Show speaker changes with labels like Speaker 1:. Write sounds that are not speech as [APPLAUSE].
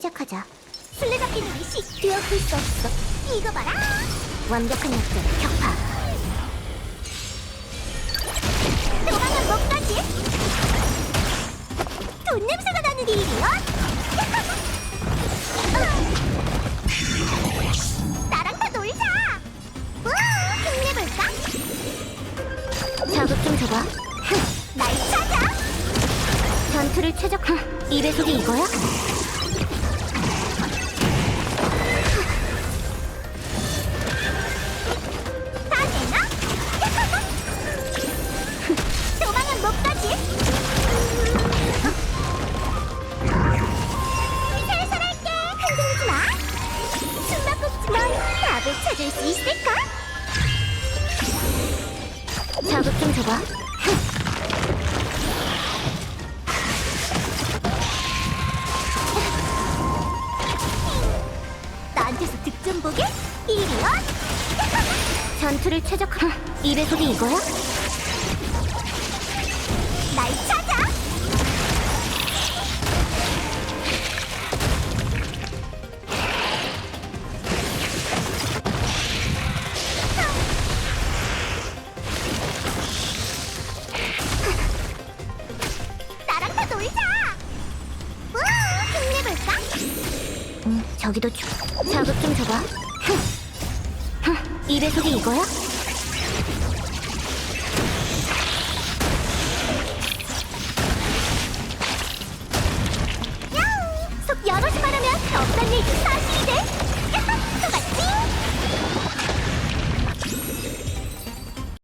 Speaker 1: 시작하자. 술래잡기 놀이 시 뒤엎을 수 없어. 이거 봐라. 완벽한 약점 격파. 도망은 못 가지. 돈 냄새가 나는 일이야? [LAUGHS] 나랑 다 놀자. 우와, 힘내볼까? 자극 좀 줘봐. 흥, [LAUGHS] 날 찾아. 전투를 최적화. 이 배속이 이거야? 흔들리지 마. 숨바꼭질 넌 답을 찾을 수 있을까? 자극 좀 줘봐. 나한테서 득점 보게? 이리온! [LAUGHS] 전투를 최적화. 이 배속이 이거야? 저기도 주... 자극 좀 줘봐. 흥. 흥, 이 배속이 이거야?